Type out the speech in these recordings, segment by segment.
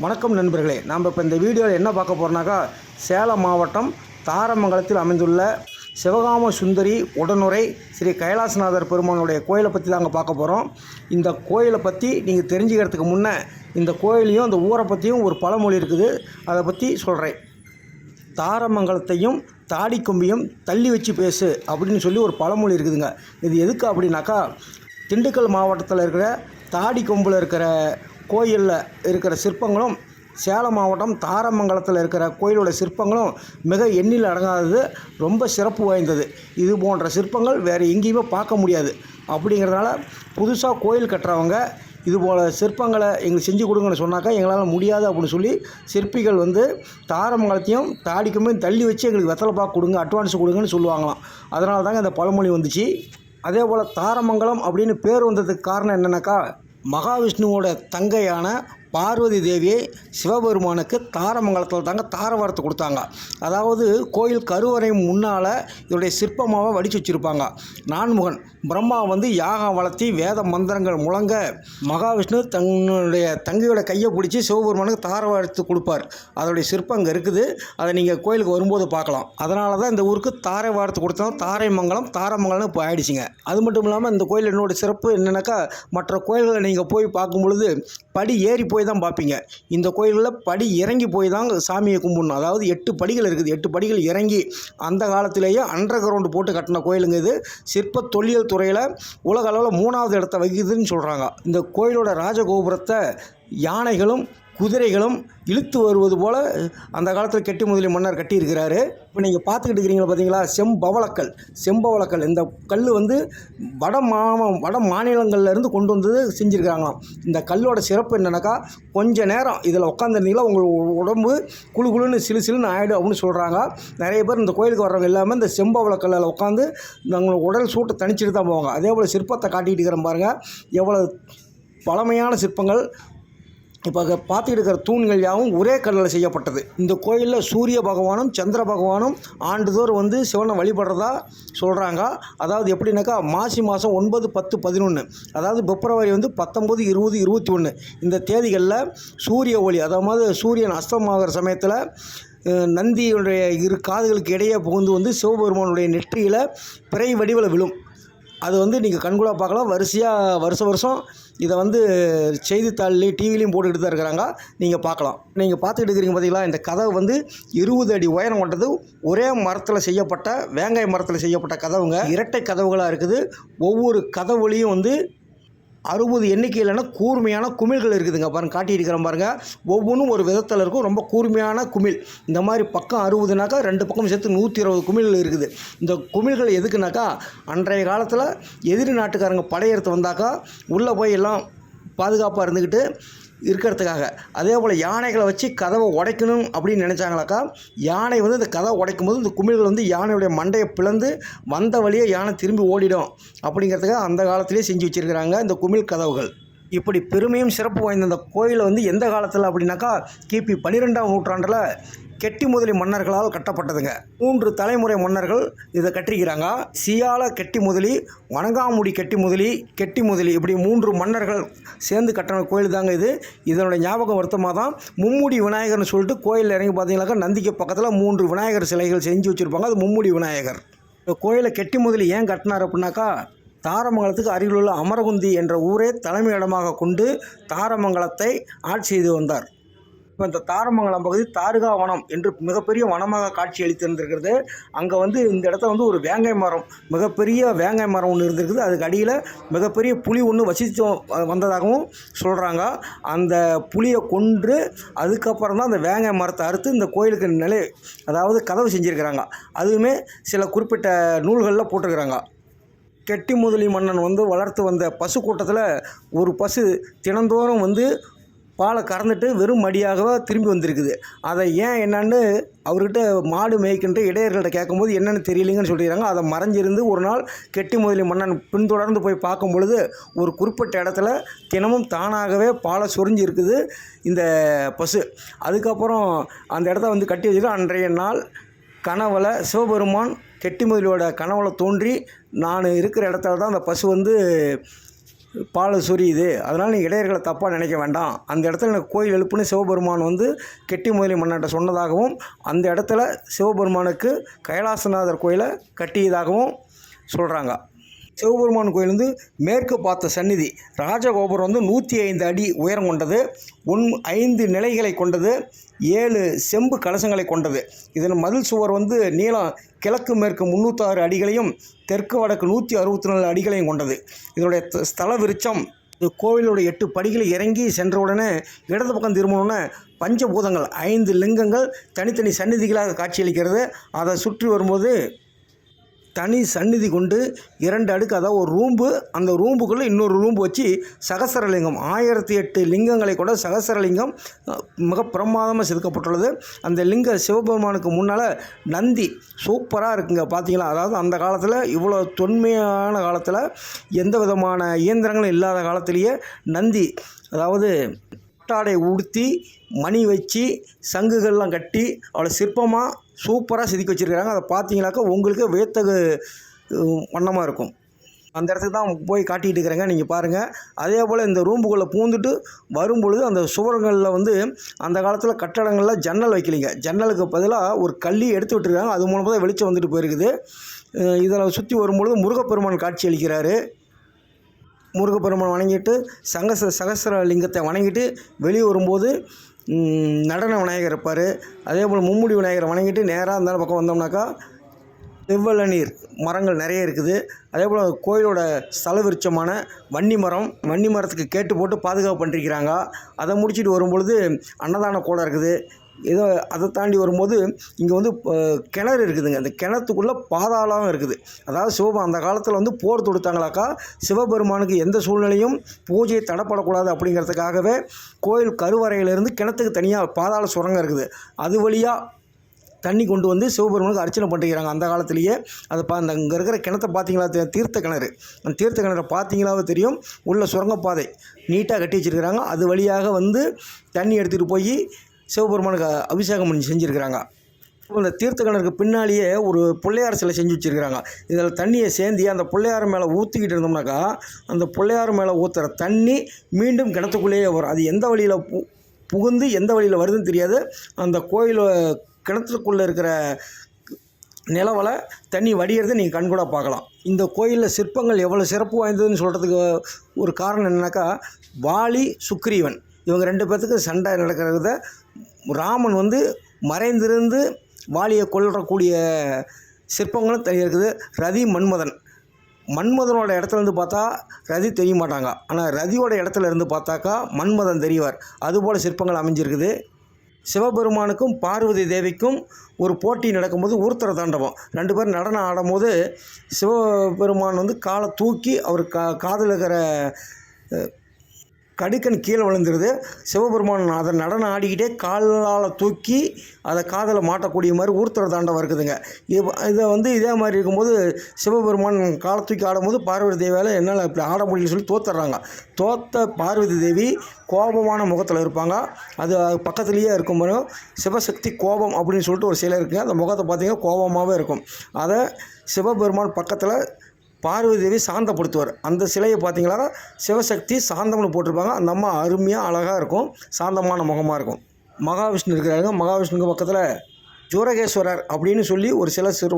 வணக்கம் நண்பர்களே நாம் இப்போ இந்த வீடியோவில் என்ன பார்க்க போகிறோம்னாக்கா சேலம் மாவட்டம் தாரமங்கலத்தில் அமைந்துள்ள சிவகாம சுந்தரி உடனுரை ஸ்ரீ கைலாசநாதர் பெருமானுடைய கோயிலை பற்றி தாங்க பார்க்க போகிறோம் இந்த கோயிலை பற்றி நீங்கள் தெரிஞ்சுக்கிறதுக்கு முன்னே இந்த கோயிலையும் அந்த ஊரை பற்றியும் ஒரு பழமொழி இருக்குது. அதை பற்றி சொல்கிறேன் தாரமங்கலத்தையும் தாடி தள்ளி வச்சு பேசு அப்படின்னு சொல்லி ஒரு பழமொழி இருக்குதுங்க. இது எதுக்கு அப்படின்னாக்கா திண்டுக்கல் மாவட்டத்தில் இருக்கிற தாடி கொம்பில் இருக்கிற கோயிலில் இருக்கிற சிற்பங்களும் சேலம் மாவட்டம் தாரமங்கலத்தில் இருக்கிற கோயிலோட சிற்பங்களும் மிக எண்ணில் அடங்காதது ரொம்ப சிறப்பு வாய்ந்தது. இது போன்ற சிற்பங்கள் வேறு எங்கேயுமே பார்க்க முடியாது. அப்படிங்கிறதுனால புதுசாக கோயில் கட்டுறவங்க இது போல் சிற்பங்களை எங்களுக்கு செஞ்சு கொடுங்கன்னு சொன்னாக்கா எங்களால் முடியாது அப்படின்னு சொல்லி சிற்பிகள் வந்து தாரமங்கலத்தையும் தாடிக்குமே தள்ளி வச்சு எங்களுக்கு வெத்தலை பாக்கு கொடுங்க அட்வான்ஸ் கொடுங்கன்னு சொல்லுவாங்களாம். அதனால தாங்க இந்த பழமொழி வந்துச்சு. அதே போல் தாரமங்கலம் அப்படின்னு பேர் வந்ததுக்கு காரணம் என்னென்னாக்கா மகாவிஷ்ணுவோட தங்கையான பார்வதி தேவியை சிவபெருமானுக்கு தாரமங்கலத்தில் தாங்க தாரவாரத்தை கொடுத்தாங்க. அதாவது கோயில் கருவறை முன்னால் இதோடைய சிற்பமாக வடித்து வச்சுருப்பாங்க. நான்முகன் பிரம்மா வந்து யாகம் வளர்த்தி வேத மந்திரங்கள் முழங்க மகாவிஷ்ணு தன்னுடைய தங்கையோட கையை பிடிச்சி சிவபெருமானுக்கு தாரவாரத்து கொடுப்பார். அதோடைய சிற்பம் அங்கே இருக்குது. அதை நீங்கள் கோயிலுக்கு வரும்போது பார்க்கலாம். அதனால தான் இந்த ஊருக்கு தாரை வாரத்து கொடுத்தோம். தாரைமங்கலம் தாரமங்கலம்னு இப்போ ஆயிடுச்சுங்க. அது மட்டும் இல்லாமல் இந்த கோயில் என்னோட சிறப்பு என்னென்னாக்கா மற்ற கோயில்களை நீங்கள் போய் பார்க்கும் பொழுது படி ஏறி போய் தான் பார்ப்பீங்க இந்த கோயிலில் படி இறங்கி போய் தான் சாமியை கும்பிடணும். அதாவது எட்டு படிகள் இருக்குது. எட்டு படிகள் இறங்கி அந்த காலத்திலேயே அண்டர் கிரவுண்டு போட்டு கட்டின கோயிலுங்க இது. சிற்ப தொல்லியல் துறையில் உலக அளவில் மூணாவது இடத்த வகிக்குதுன்னு சொல்கிறாங்க இந்த கோயிலோட ராஜகோபுரத்தை யானைகளும் குதிரைகளும் இழுத்து வருவது போல் அந்த காலத்தில் கெட்டி முதலி மன்னர் கட்டியிருக்கிறாரு. இப்போ நீங்கள் பார்த்துக்கிட்டு இருக்கிறீங்களா பார்த்தீங்களா செம்பவளக்கல் செம்பவளக்கல். இந்த கல் வந்து வட மாம வட மாநிலங்கள்லேருந்து கொண்டு வந்தது செஞ்சுருக்காங்களாம் இந்த கல்லோட சிறப்பு என்னென்னாக்கா கொஞ்சம் நேரம் இதில் உட்காந்துருந்தீங்களா உங்கள் உடம்பு குளு குளுன்னு சிலு சிலுன்னு ஆகிடும் அப்படின்னு சொல்கிறாங்க நிறைய பேர் இந்த கோயிலுக்கு வர்றவங்க எல்லாமே இந்த செம்பவளக்கல்லில் உட்காந்து அவங்களோட உடல் சூட்டை தணிச்சிட்டு தான் போவாங்க. அதே போல் சிற்பத்தை காட்டிகிட்டு இருக்கிறேன் பாருங்கள் எவ்வளோ பழமையான சிற்பங்கள் இப்போ பார்த்துக்கிட்டு இருக்கிற தூண்கள் யாவும் ஒரே கடலில் செய்யப்பட்டது. இந்த கோயிலில் சூரிய பகவானும் சந்திர பகவானும் ஆண்டுதோறும் வந்து சிவனை வழிபடுறதா சொல்கிறாங்க அதாவது எப்படின்னாக்கா மாசி மாதம் ஒன்பது பத்து பதினொன்று அதாவது பிப்ரவரி வந்து பத்தொம்பது இருபது இருபத்தி ஒன்று இந்த தேதிகளில் சூரிய ஒளி அதாவது சூரியன் அஸ்தமாகிற சமயத்தில் நந்தியுடைய இரு காதுகளுக்கு இடையே புகுந்து வந்து சிவபெருமானுடைய நெற்றியில் பிறை வடிவில் விழும். அது வந்து நீங்கள் கண்கூடாக பார்க்கலாம். வரிசையாக வருஷ வருஷம் இதை வந்து செய்தித்தாள்லேயும் டிவிலையும் போட்டுக்கிட்டு தான் இருக்கிறாங்க. நீங்கள் பார்க்கலாம். நீங்கள் பார்த்துக்கிட்டு இருக்கிறீங்க பார்த்தீங்களா இந்த கதவு வந்து இருபது அடி உயரம் கொண்டது. ஒரே மரத்தில் செய்யப்பட்ட வேங்காய் மரத்தில் செய்யப்பட்ட கதவுங்க. இரட்டை கதவுகளாக இருக்குது. ஒவ்வொரு கதவுலையும் வந்து அறுபது எண்ணிக்கையிலான கூர்மையான குமிழ்கள் இருக்குதுங்க. பாருங்க காட்டியிருக்கிறேன் பாருங்கள் ஒவ்வொன்றும் ஒரு விதத்தில் இருக்கும். ரொம்ப கூர்மையான குமிழ். இந்த மாதிரி பக்கம் அறுபதுனாக்கா ரெண்டு பக்கம் சேர்த்து நூற்றி இருபது குமிழ்கள் இருக்குது. இந்த குமிழ்கள் எதுக்குனாக்கா அன்றைய காலத்தில் எதிரி நாட்டுக்காரங்க படையெடுத்து வந்தாக்கா உள்ளே போய் எல்லாம் பாதுகாப்பாக இருந்துக்கிட்டு இருக்கிறதுக்காக. அதே போல் யானைகளை வச்சு கதவை உடைக்கணும் அப்படின்னு நினச்சாங்களாக்கா யானை வந்து இந்த கதவை உடைக்கும் போது இந்த குமிழ்கள் வந்து யானையுடைய மண்டையை பிளந்து வந்த வழியே யானை திரும்பி ஓடிடும் அப்படிங்கிறதுக்காக அந்த காலத்திலே செஞ்சு வச்சுருக்கிறாங்க இந்த குமிழ் கதவுகள். இப்படி பெருமையும் சிறப்பு வாய்ந்த அந்த கோயிலை வந்து எந்த காலத்தில் அப்படின்னாக்கா கிபி பன்னிரெண்டாம் நூற்றாண்டில் கெட்டி முதலி மன்னர்களால் கட்டப்பட்டதுங்க. மூன்று தலைமுறை மன்னர்கள் இதை கட்டிக்கிறாங்க சியால கெட்டி முதலி வணங்காமுடி கெட்டி முதலி கெட்டி முதலி இப்படி மூன்று மன்னர்கள் சேர்ந்து கட்டின கோயில் தாங்க இது. இதனுடைய ஞாபகம் வருத்தமாக தான் மும்முடி விநாயகர்னு சொல்லிட்டு கோயிலில் இறங்கி பார்த்தீங்கன்னாக்கா நந்திக்கு பக்கத்தில் மூன்று விநாயகர் சிலைகள் செஞ்சு வச்சுருப்பாங்க. அது மும்முடி விநாயகர். இந்த கோயிலை கெட்டி முதலி ஏன் கட்டினார் அப்படின்னாக்கா தாரமங்கலத்துக்கு அருகில் உள்ள அமரகுந்தி என்ற ஊரே தலைமையிடமாக கொண்டு தாரமங்கலத்தை ஆட்சி செய்து வந்தார். இப்போ இந்த தாரமங்கலம் பகுதி தாருகா வனம் என்று மிகப்பெரிய வனமாக காட்சி அளித்திருந்திருக்கிறது. அங்கே வந்து இந்த இடத்த வந்து ஒரு வேங்காய் மரம் மிகப்பெரிய வேங்காய் மரம் ஒன்று இருந்திருக்குது. அதுக்கு அடியில் மிகப்பெரிய புலி ஒன்று வசித்து வந்ததாகவும் சொல்கிறாங்க அந்த புலியை கொன்று அதுக்கப்புறம் தான் அந்த வேங்காய் மரத்தை அறுத்து இந்த கோயிலுக்கு நிலை அதாவது கதவு செஞ்சுருக்கிறாங்க. அதுவுமே சில குறிப்பிட்ட நூல்களில் போட்டிருக்கிறாங்க. கெட்டி முதலி மன்னன் வந்து வளர்த்து வந்த பசு கூட்டத்தில் ஒரு பசு தினந்தோறும் வந்து பாலை கறந்துட்டு வெறும் மடியாகவே திரும்பி வந்திருக்குது. அதை ஏன் என்னன்னு அவர்கிட்ட மாடு மேய்க்கின்ற இடையர்கள்ட்ட கேட்கும்போது என்னென்னு தெரியலைங்கன்னு சொல்லிடுறாங்க. அதை மறைஞ்சிருந்து ஒரு நாள் கெட்டி முதலி மன்னன் பின்தொடர்ந்து போய் பார்க்கும் பொழுது ஒரு குறிப்பிட்ட இடத்துல தினமும் தானாகவே பாலை சொரிஞ்சு இருக்குது இந்த பசு. அதுக்கப்புறம் அந்த இடத்த வந்து கட்டி வச்சுட்டு அன்றைய நாள் கனவுல சிவபெருமான் கெட்டி முதலியோட கனவுல தோன்றி நான் இருக்கிற இடத்துல தான் அந்த பசு வந்து பால் சொரியுது. அதனால் நீ இடையர்களை தப்பாக நினைக்க வேண்டாம். அந்த இடத்துல எனக்கு கோயில் எழுப்புன்னு சிவபெருமான் வந்து கெட்டி முதலி மன்னன்ட்ட சொன்னதாகவும் அந்த இடத்துல சிவபெருமானுக்கு கைலாசநாதர் கோயிலை கட்டியதாகவும் சொல்கிறாங்க சிவபெருமான் கோயில் வந்து மேற்கு பார்த்த சந்நிதி. ராஜகோபுரம் வந்து நூற்றி ஐந்து அடி உயரம் கொண்டது. ஒன் ஐந்து நிலைகளை கொண்டது. ஏழு செம்பு கலசங்களை கொண்டது. இதன் மதில் சுவர் வந்து நீளம் கிழக்கு மேற்கு முந்நூற்றாறு அடிகளையும் தெற்கு வடக்கு நூற்றி அறுபத்தி நாலு அடிகளையும் கொண்டது. இதனுடைய த- ஸ்தல விருச்சம் இது கோவிலோட எட்டு படிகளை இறங்கி சென்றவுடனே இடது பக்கம் திரும்பணுன்னே பஞ்சபூதங்கள் ஐந்து லிங்கங்கள் தனித்தனி சந்நிதிகளாக காட்சியளிக்கிறது. அதை சுற்றி வரும்போது தனி சந்நிதி கொண்டு இரண்டு அடுக்கு அதாவது ஒரு ரூம்பு அந்த ரூம்புக்குள்ளே இன்னொரு ரூம்பு வச்சு சகசரலிங்கம். ஆயிரத்தி எட்டு லிங்கங்களை கூட சகசரலிங்கம் மிக பிரமாதமாக செதுக்கப்பட்டுள்ளது. அந்த லிங்க சிவபெருமானுக்கு முன்னால் நந்தி சூப்பராக இருக்குங்க பார்த்தீங்களா அதாவது அந்த காலத்தில் இவ்வளோ தொன்மையான காலத்தில் எந்த விதமான இயந்திரங்களும் இல்லாத காலத்திலேயே நந்தி அதாவது பட்டாடை உடுத்தி மணி வச்சு சங்குகள்லாம் கட்டி அவ்வளோ சிற்பமாக சூப்பராக செதுக்கி வச்சுருக்காங்க அதை பார்த்தீங்கன்னாக்கா உங்களுக்கு வேத்தகு வண்ணமாக இருக்கும். அந்த இடத்துக்கு தான் போய் காட்டிகிட்டு இருக்கிறேங்க. நீங்கள் பாருங்கள் அதே போல் இந்த ரூம்புக்குள்ளே பூந்துட்டு வரும்பொழுது அந்த சுவரங்களில் வந்து அந்த காலத்தில் கட்டடங்களில் ஜன்னல் வைக்கலிங்க. ஜன்னலுக்கு பதிலாக ஒரு கள்ளி எடுத்து விட்டுருக்காங்க. அது மூலமாக தான் வெளிச்சம் வந்துட்டு போயிருக்குது. இதில் சுற்றி வரும்பொழுது முருகப்பெருமான் காட்சி அளிக்கிறாரு. முருகப்பெருமான் வணங்கிட்டு சங்கச சகசர லிங்கத்தை வணங்கிட்டு வெளியே வரும்போது நடன விநாயகர் இருப்பார். அதே போல் மும்முடி விநாயகரை வணங்கிட்டு நேராக அந்த பக்கம் வந்தோம்னாக்கா செவ்வளநீர் மரங்கள் நிறைய இருக்குது. அதே போல் கோயிலோட ஸ்தல விருட்சமான வன்னி மரம் வன்னி மரத்துக்கு கேட்டு போட்டு பாதுகாப்பு பண்ணிருக்கிறாங்க. அதை முடிச்சுட்டு வரும்பொழுது அன்னதான கூடம் இருக்குது. ஏதோ அதை தாண்டி வரும்போது இங்கே வந்து கிணறு இருக்குதுங்க. அந்த கிணத்துக்குள்ளே பாதாளம் இருக்குது. அதாவது சிவபெருமான் அந்த காலத்தில் வந்து போர் தொடுத்தாங்களாக்கா சிவபெருமானுக்கு எந்த சூழ்நிலையும் பூஜை தடப்படக்கூடாது அப்படிங்கிறதுக்காகவே கோயில் கருவறையிலேருந்து கிணத்துக்கு தனியாக பாதாள சுரங்கம் இருக்குது. அது வழியாக தண்ணி கொண்டு வந்து சிவபெருமானுக்கு அர்ச்சனை பண்ணிக்கிறாங்க. அந்த காலத்திலேயே அது பா அந்த இங்கே இருக்கிற கிணத்தை பார்த்தீங்களா தெரியும் தீர்த்த கிணறு. அந்த தீர்த்த கிணறை பார்த்தீங்களாவே தெரியும். உள்ள சுரங்கப்பாதை நீட்டாக கட்டி வச்சிருக்கிறாங்க. அது வழியாக வந்து தண்ணி எடுத்துகிட்டு போய் சிவபெருமானுக்கு அபிஷேகம் பண்ணி செஞ்சுருக்கிறாங்க. இந்த தீர்த்த கிணறுக்கு பின்னாலேயே ஒரு பிள்ளையார் சிலை செஞ்சு வச்சுருக்கிறாங்க. இதில் தண்ணியை சேர்ந்து அந்த பிள்ளையார் மேலே ஊற்றிக்கிட்டு இருந்தோம்னாக்கா அந்த பிள்ளையார் மேலே ஊற்றுற தண்ணி மீண்டும் கிணத்துக்குள்ளேயே வரும். அது எந்த வழியில் பு புகுந்து எந்த வழியில் வருதுன்னு தெரியாது. அந்த கோயில் கிணத்துக்குள்ளே இருக்கிற நிலவில் தண்ணி வடிகிறது நீங்கள் கண்கூட பார்க்கலாம். இந்த கோயிலில் சிற்பங்கள் எவ்வளோ சிறப்பு வாய்ந்ததுன்னு சொல்கிறதுக்கு ஒரு காரணம் என்னன்னாக்கா வாலி சுக்ரீவன். இவங்க ரெண்டு பேர்த்துக்கு சண்டை நடக்கிறத ராமன் வந்து மறைந்திருந்து வாலியை கொல்லக்கூடிய சிற்பங்களும் தனி இருக்குது. ரதி மன்மதன். மன்மதனோட இடத்துல இருந்து பார்த்தா ரதி தெரிய மாட்டாங்க. ஆனால் ரதியோட இடத்துல இருந்து பார்த்தாக்கா மன்மதன் தெரிவார். அதுபோல் சிற்பங்கள் அமைஞ்சிருக்குது. சிவபெருமானுக்கும் பார்வதி தேவிக்கும் ஒரு போட்டி நடக்கும்போது ஊர்த்தர தாண்டவம். ரெண்டு பேரும் நடனம் ஆடும்போது சிவபெருமான் வந்து காலை தூக்கி அவர் கா காதில் இருக்கிற கடுக்கன் கீழே விழுந்துருது. சிவபெருமான் அதை நடனம் ஆடிக்கிட்டே காலால் தூக்கி அதை காதில் மாட்டக்கூடிய மாதிரி ஊர்த்தர தாண்டவம் இருக்குதுங்க. இது இதை வந்து இதே மாதிரி இருக்கும்போது சிவபெருமான் காலை தூக்கி ஆடும்போது பார்வதி தேவியால் என்னால் இப்படி ஆட முடியலன்னு சொல்லி தோத்துறாங்க. தோத்த பார்வதி தேவி கோபமான முகத்தில் இருப்பாங்க. அது பக்கத்துலேயே இருக்கும்போது சிவசக்தி கோபம் அப்படின்னு சொல்லிட்டு ஒரு சிலை இருக்குங்க. அந்த முகத்தை பார்த்தீங்கன்னா கோபமாகவே இருக்கும். அதை சிவபெருமான் பக்கத்தில் பார்வதி தேவி சாந்தப்படுத்துவார். அந்த சிலையை பார்த்தீங்களா சிவசக்தி சாந்தம்னு போட்டிருப்பாங்க. அந்த அம்மா அருமையாக அழகாக இருக்கும். சாந்தமான முகமாக இருக்கும். மகாவிஷ்ணு இருக்கிறாங்க மகாவிஷ்ணுக்கு பக்கத்தில் ஜூரகேஸ்வரர் அப்படின்னு சொல்லி ஒரு சில சிறு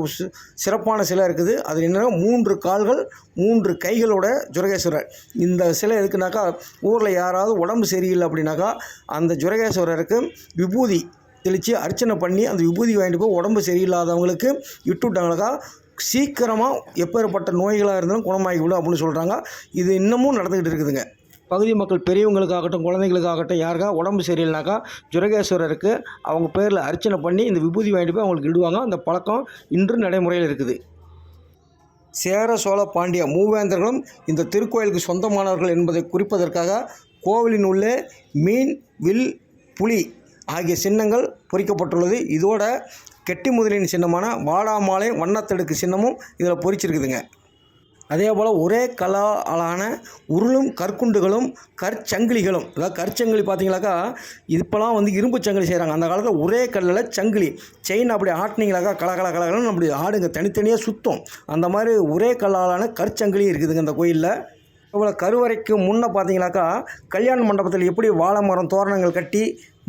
சிறப்பான சிலை இருக்குது. அது என்னன்னா மூன்று கால்கள் மூன்று கைகளோட ஜுரகேஸ்வரர். இந்த சிலை எதுக்குனாக்கா ஊரில் யாராவது உடம்பு சரியில்லை அப்படின்னாக்கா அந்த ஜுரகேஸ்வரருக்கு விபூதி தெளித்து அர்ச்சனை பண்ணி அந்த விபூதி வாங்கிட்டு போய் உடம்பு சரியில்லாதவங்களுக்கு இட்டு விட்டாங்கனாக்கா சீக்கிரமாக எப்பேற்பட்ட நோய்களாக இருந்தாலும் குணமாகிவிடும் அப்படின்னு சொல்கிறாங்க இது இன்னமும் நடந்துக்கிட்டு இருக்குதுங்க. பகுதி மக்கள் பெரியவங்களுக்காகட்டும் குழந்தைங்களுக்காகட்டும் யாருக்கா உடம்பு சரியில்லைனாக்கா ஜுரகேஸ்வரருக்கு அவங்க பேரில் அர்ச்சனை பண்ணி இந்த விபூதி வாங்கிட்டு போய் அவங்களுக்கு இடுவாங்க. அந்த பழக்கம் இன்று நடைமுறையில் இருக்குது. சேர சோழ பாண்டிய மூவேந்தர்களும் இந்த திருக்கோயிலுக்கு சொந்தமானவர்கள் என்பதை குறிப்பதற்காக கோவிலின் உள்ளே மீன் வில் புலி ஆகிய சின்னங்கள் பொறிக்கப்பட்டுள்ளது. இதோட கெட்டி முதலின் சின்னமான வாடாமாலை வண்ணத்தடுக்கு சின்னமும் இதில் பொறிச்சிருக்குதுங்க. அதே போல் ஒரே கலாலான உருளும் கற்குண்டுகளும் கற்சங்கிலிகளும் அதாவது கற்சங்கிலி பார்த்தீங்களாக்கா இப்போலாம் வந்து இரும்பு சங்கிலி செய்கிறாங்க. அந்த காலத்தில் ஒரே கல்லில் சங்கிலி செயின் அப்படி ஆட்டினீங்களாக்கா கல கல கலகலன்னு அப்படி ஆடுங்க தனித்தனியாக சுத்தம். அந்த மாதிரி ஒரே கல்லாலான கற்சங்கிலி இருக்குதுங்க அந்த கோயிலில். இவ்வளோ கருவறைக்கு முன்னே பார்த்தீங்கன்னாக்கா கல்யாண மண்டபத்தில் எப்படி வாழை மரம் தோரணங்கள் கட்டி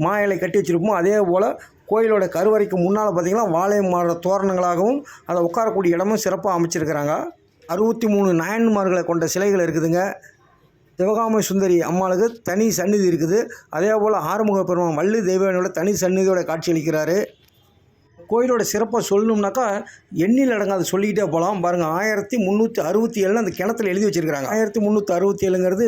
மா இலை கட்டி வச்சுருப்போமோ அதே போல் கோயிலோட கருவறைக்கு முன்னால் பார்த்தீங்கன்னா வாழை மர தோரணங்களாகவும் அதை உட்காரக்கூடிய இடமும் சிறப்பாக அமைச்சிருக்கிறாங்க. அறுபத்தி மூணு நாயன்மார்களை கொண்ட சிலைகள் இருக்குதுங்க. சிவகாம சுந்தரி அம்மாளுக்கு தனி சந்நிதி இருக்குது. அதே போல் ஆறுமுக பெருமான் வள்ளி தெய்வனோட தனி சந்நிதியோட காட்சியளிக்கிறாரு கோயிலோட சிறப்பை சொல்லணும்னாக்கா எண்ணில் அடங்காது சொல்லிக்கிட்டே போகலாம். பாருங்கள் ஆயிரத்தி முந்நூற்றி அறுபத்தி ஏழுன்னு அந்த கிணத்துல எழுதி வச்சுருக்காங்க ஆயிரத்தி முந்நூற்றி அறுபத்தி ஏழுங்கிறது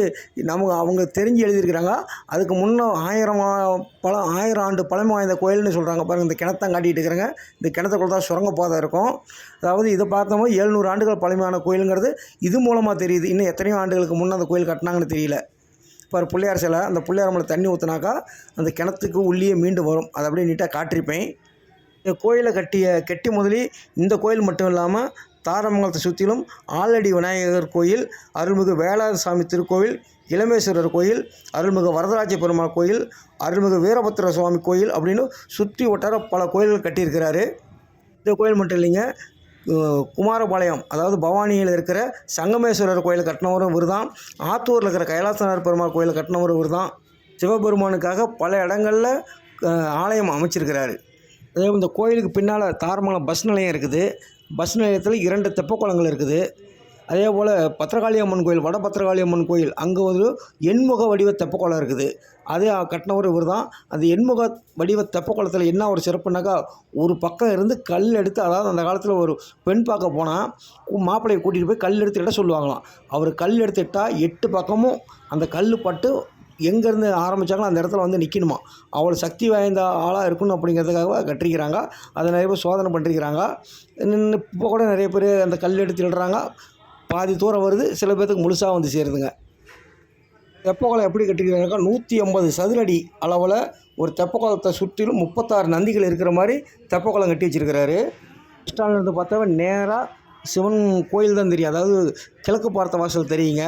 நமக்கு அவங்க தெரிஞ்சு எழுதியிருக்கிறாங்க. அதுக்கு முன்னே ஆயிரம் பழம் பல ஆயிரம் ஆண்டு பழமை வாய்ந்த கோயில்னு சொல்கிறாங்க பாருங்கள் இந்த கிணத்தான் காட்டிகிட்டு இருக்கிறாங்க. இந்த கிணத்துக்குள்ள தான் சுரங்கப்பாதை இருக்கும். அதாவது இதை பார்த்தோம்னா எழுநூறு ஆண்டுகள் பழமையான கோயிலுங்கிறது இது மூலமாக தெரியுது. இன்னும் எத்தனையோ ஆண்டுகளுக்கு முன்னே அந்த கோயில் கட்டினாங்கன்னு தெரியல. இப்போ பிள்ளையார் சிலை அந்த பிள்ளையார் மேலே தண்ணி ஊற்றினாக்கா அந்த கிணத்துக்கு உள்ளேயே மீண்டு வரும். அதை அப்படியே நீட்டாக காட்டியிருப்பேன். இந்த கோயிலை கட்டிய கெட்டி முதலி இந்த கோயில் மட்டும் இல்லாமல் தாரமங்கலத்தை சுற்றிலும் ஆலடி விநாயகர் கோயில் அருள்மிகு வேளாண் சாமி திருக்கோவில் இளமேஸ்வரர் கோயில் அருள்மிகு வரதராஜ பெருமாள் கோயில் அருள்மிகு வீரபத்திர சுவாமி கோயில் அப்படின்னு சுற்றி வட்டார பல கோயில்கள் கட்டியிருக்கிறாரு. இந்த கோயில் மட்டும் இல்லைங்க குமாரபாளையம் அதாவது பவானியில் இருக்கிற சங்கமேஸ்வரர் கோயில் கட்டினவரும் இவர் தான் ஆத்தூரில் இருக்கிற கைலாசநாதர் பெருமாள் கோயில் கட்டினவரும் இவர் தான் சிவபெருமானுக்காக பல இடங்களில் ஆலயம் அமைச்சிருக்கிறாரு. அதே இந்த கோயிலுக்கு பின்னால் தாரமங்கலம் பஸ் நிலையம் இருக்குது. பஸ் நிலையத்தில் இரண்டு தெப்பக்குளங்கள் இருக்குது. அதே போல் பத்திரகாளி அம்மன் கோயில் வட பத்திரகாளி அம்மன் கோயில் அங்கே ஒரு எண்முக வடிவ தெப்பக்குளம் இருக்குது. அது கட்டினவர் இவர் தான். அந்த எண்முக வடிவ தெப்பக்குளத்தில் என்ன ஒரு சிறப்புனாக்கா ஒரு பக்கம் இருந்து கல் எடுத்து அதாவது அந்த காலத்தில் ஒரு பெண் பார்க்க போனால் மாப்பிள்ளையை கூட்டிகிட்டு போய் கல் எடுத்து இட சொல்லுவாங்களாம். அவர் கல் எடுத்துட்டா எட்டு பக்கமும் அந்த கல் பட்டு எங்கேருந்து ஆரம்பித்தாங்களோ அந்த இடத்துல வந்து நிற்கணுமா அவ்வளோ சக்தி வாய்ந்த ஆளாக இருக்கணும் அப்படிங்கிறதுக்காக கட்டிருக்கிறாங்க. அதை நிறைய பேர் சோதனை பண்ணிருக்கிறாங்க. இப்போ கூட நிறைய பேர் அந்த கல் எடுத்து இடுறாங்க பாதி தூரம் வருது. சில பேர்த்துக்கு முழுசாக வந்து சேருதுங்க. தெப்பக்குளம் எப்படி கட்டிக்கிறாங்க நூற்றி ஐம்பது சதுரடி அளவில் ஒரு தெப்பக்குளத்தை சுற்றிலும் முப்பத்தாறு நந்திகள் இருக்கிற மாதிரி தெப்பக்குளம் கட்டி வச்சிருக்கிறாரு. இருந்து பார்த்தா நேராக சிவன் கோயில் தான் தெரியும். அதாவது கிழக்கு பார்த்த வாசல் தெரியுங்க.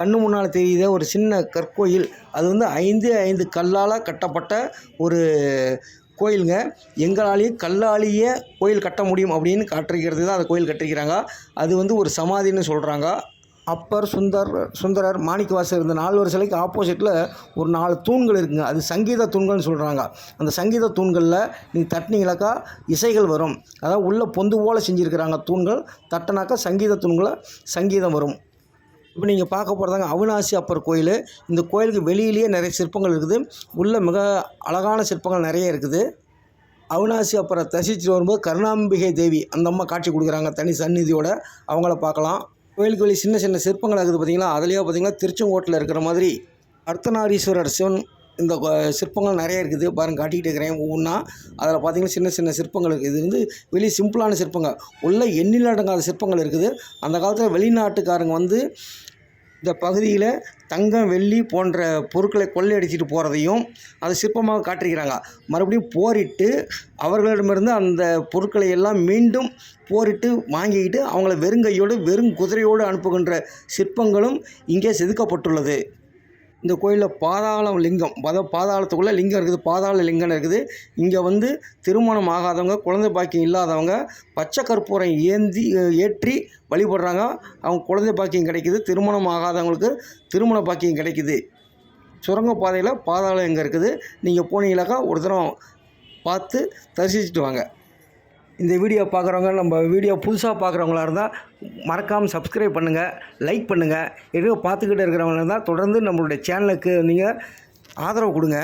கண்ணு முன்னால் தெரியுத ஒரு சின்ன கற்கோயில். அது வந்து ஐந்து ஐந்து கல்லால் கட்டப்பட்ட ஒரு கோயிலுங்க. எங்களாலேயும் கல்லாலேயே கோயில் கட்ட முடியும் அப்படின்னு காட்டிருக்கிறது தான் அந்த கோயில் கட்டிருக்கிறாங்க. அது வந்து ஒரு சமாதின்னு சொல்கிறாங்க அப்பர் சுந்தர் சுந்தரர் மாணிக்கவாசர் இந்த நால்வர் சிலைக்கு ஆப்போசிட்டில் ஒரு நாலு தூண்கள் இருக்குங்க. அது சங்கீத தூண்கள்னு சொல்கிறாங்க அந்த சங்கீத தூண்களில் நீங்கள் தட்டினீங்களாக்கா இசைகள் வரும். அதாவது உள்ளே பொந்து போல் செஞ்சுருக்கிறாங்க தூண்கள். தட்டினாக்கா சங்கீத தூண்களை சங்கீதம் வரும். இப்போ நீங்கள் பார்க்க போகிறதாங்க அவினாசி அப்பர் கோயில். இந்த கோயிலுக்கு வெளியிலேயே நிறைய சிற்பங்கள் இருக்குது. உள்ளே மிக அழகான சிற்பங்கள் நிறைய இருக்குது. அவினாசி அப்பரை தசிச்சுட்டு வரும்போது கருணாம்பிகை தேவி அந்த அம்மா காட்சி கொடுக்குறாங்க. தனி சந்நிதியோட அவங்கள பார்க்கலாம். கோயிலுக்கு வெளியே சின்ன சின்ன சிற்பங்கள் இருக்குது பார்த்தீங்களா? அதுலேயே பார்த்தீங்கன்னா திருச்செங்கோட்டில் இருக்கிற மாதிரி அர்த்தநாரீஸ்வரர் சிவன் இந்த சிற்பங்கள் நிறைய இருக்குது. பாருங்க காட்டிக்கிட்டு இருக்கிறேன். ஒவ்வொன்றா அதில் பார்த்திங்கன்னா சின்ன சின்ன சிற்பங்கள் இருக்குது. இது வந்து வெளியே சிம்பிளான சிற்பங்கள். உள்ள எண்ணில் அடங்காத சிற்பங்கள் இருக்குது. அந்த காலத்தில் வெளிநாட்டுக்காரங்க வந்து இந்த பகுதியில் தங்கம் வெள்ளி போன்ற பொருட்களை கொள்ளையடிச்சிட்டு போகிறதையும் அதை சிற்பமாக காட்டிருக்கிறாங்க மறுபடியும் போரிட்டு அவர்களிடமிருந்து அந்த பொருட்களை எல்லாம் மீண்டும் போரிட்டு வாங்கிக்கிட்டு அவங்கள வெறுங்கையோடு வெறும் குதிரையோடு அனுப்புகின்ற சிற்பங்களும் இங்கே செதுக்கப்பட்டுள்ளது. இந்த கோயிலில் பாதாளம் லிங்கம். பத பாதாளத்துக்குள்ளே லிங்கம் இருக்குது. பாதாள லிங்கம் இருக்குது. இங்கே வந்து திருமணம் ஆகாதவங்க குழந்தை பாக்கியம் இல்லாதவங்க பச்சை கற்பூரம் ஏந்தி ஏற்றி வழிபடுறாங்க. அவங்க குழந்தை பாக்கியம் கிடைக்குது. திருமணம் ஆகாதவங்களுக்கு திருமண பாக்கியம் கிடைக்குது. சுரங்கப்பாதையில் பாதாளம் எங்கே இருக்குது. நீங்கள் போனீங்களாக்கா ஒரு தரம் பார்த்து தரிசிச்சுட்டு வாங்க. இந்த வீடியோ பார்க்குறவங்க நம்ம வீடியோ புதுசாக பார்க்குறவங்களா இருந்தால் மறக்காமல் சப்ஸ்கிரைப் பண்ணுங்கள் லைக் பண்ணுங்கள் எதுவும் பார்த்துக்கிட்டு இருக்கிறவங்களா இருந்தால் தொடர்ந்து நம்மளுடைய சேனலுக்கு நீங்கள் ஆதரவு கொடுங்க.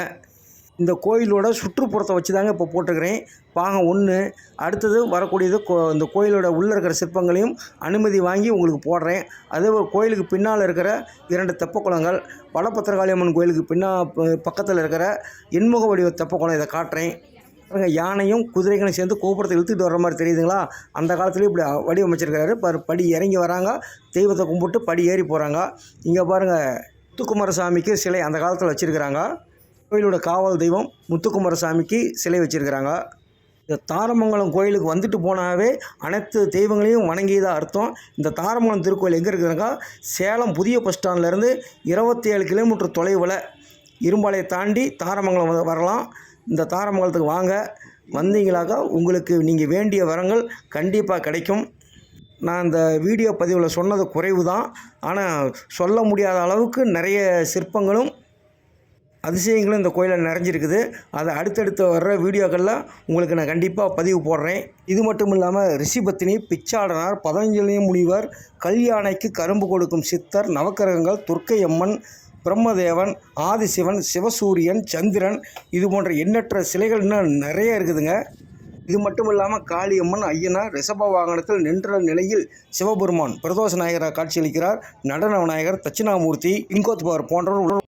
இந்த கோயிலோட சுற்றுப்புறத்தை வச்சு தாங்க இப்போ போட்டிருக்கிறேன். பாகம் ஒன்று அடுத்தது வரக்கூடியது கோ இந்த கோயிலோட உள்ளே இருக்கிற சிற்பங்களையும் அனுமதி வாங்கி உங்களுக்கு போடுறேன். அதே ஒரு கோயிலுக்கு பின்னால் இருக்கிற இரண்டு தெப்பக்குளங்கள் வடபத்திரகாளியம்மன் கோயிலுக்கு பின்னா பக்கத்தில் இருக்கிற எண்முக வடிவ தெப்பக்குளம் இதை காட்டுறேன். யானையும் குதிரைகளும் சேர்ந்து கோபுரத்தை இழுத்துட்டு வர்ற மாதிரி தெரியுதுங்களா? அந்த காலத்துலேயும் இப்படி வடிவமைச்சிருக்காரு. பாரு படி இறங்கி வராங்க. தெய்வத்தை கும்பிட்டு படி ஏறி போகிறாங்க இங்கே பாருங்கள் முத்துக்குமாரசாமிக்கு சிலை அந்த காலத்தில் வச்சுருக்கிறாங்க. கோயிலோட காவல் தெய்வம் முத்துக்குமாரசாமிக்கு சிலை வச்சுருக்கிறாங்க. இந்த தாரமங்கலம் கோயிலுக்கு வந்துட்டு போனாவே அனைத்து தெய்வங்களையும் வணங்கியதாக அர்த்தம். இந்த தாரமங்கலம் திருக்கோயில் எங்கே இருக்குதுனாக்கா சேலம் புதிய பஸ் ஸ்டாண்ட்லேருந்து இருபத்தி ஏழு கிலோமீட்டர் தொலைவில் இரும்பாலையை தாண்டி தாரமங்கலம் வரலாம். இந்த தாரமங்கலத்துக்கு வாங்க. வந்தீங்களாக்கா உங்களுக்கு நீங்கள் வேண்டிய வரங்கள் கண்டிப்பாக கிடைக்கும். நான் இந்த வீடியோ பதிவில் சொன்னது குறைவு தான் ஆனால் சொல்ல முடியாத அளவுக்கு நிறைய சிற்பங்களும் அதிசயங்களும் இந்த கோயிலில் நிறைஞ்சிருக்குது. அதை அடுத்தடுத்து வர்ற வீடியோக்களில் உங்களுக்கு நான் கண்டிப்பாக பதிவு போடுறேன். இது மட்டும் இல்லாமல் ரிஷிபத்தினி பிச்சாடனார் பதஞ்சலி முனிவர் கல்யாணைக்கு கரும்பு கொடுக்கும் சித்தர் நவக்கிரகங்கள் துர்க்கை அம்மன் பிரம்மதேவன் ஆதிசிவன் சிவசூரியன் சந்திரன் இது போன்ற எண்ணற்ற சிலைகள் இன்னும் நிறைய இருக்குதுங்க. இது மட்டும் இல்லாமல் காளியம்மன் ஐயனார் ரிஷப வாகனத்தில் நின்ற நிலையில் சிவபெருமான் பிரதோஷ நாயகராக காட்சியளிக்கிறார். நடன விநாயகர் தட்சிணாமூர்த்தி இங்கோத்பவர் போன்றவர்